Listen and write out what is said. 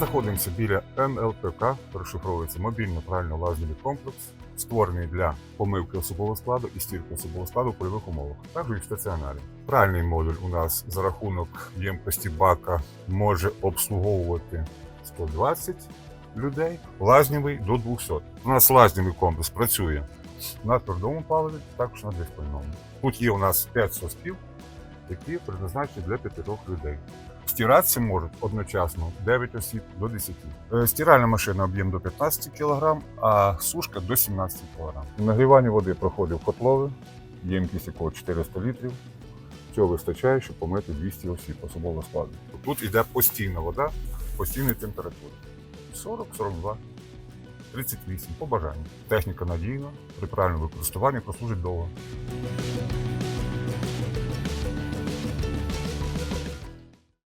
знаходимося біля МЛПК, розшифровується мобільно правильно лазневий комплекс, створений для помивки особового складу і стірки особового складу в польових умовах, також і в стаціонарі. Пральний модуль у нас за рахунок ємкості бака може обслуговувати 120 людей, лазневий до 200. У нас лазневий комплекс працює на твердому паливі, також на диспальному. Тут є у нас 5 сосків, які призначені для п'ятирьох людей. Стиратися можуть одночасно 9 осіб до 10. Е, Стиральна машина об'єм до 15 кг, а сушка до 17 кг. Нагрівання води проходить в котлове, ємкість якого 400 літрів. Цього вистачає, щоб помити 200 осіб особового складу. Тут йде постійна вода, постійної температури. 40, 42, 38 по бажанню. Техніка надійна, при правильному використанні прослужить довго.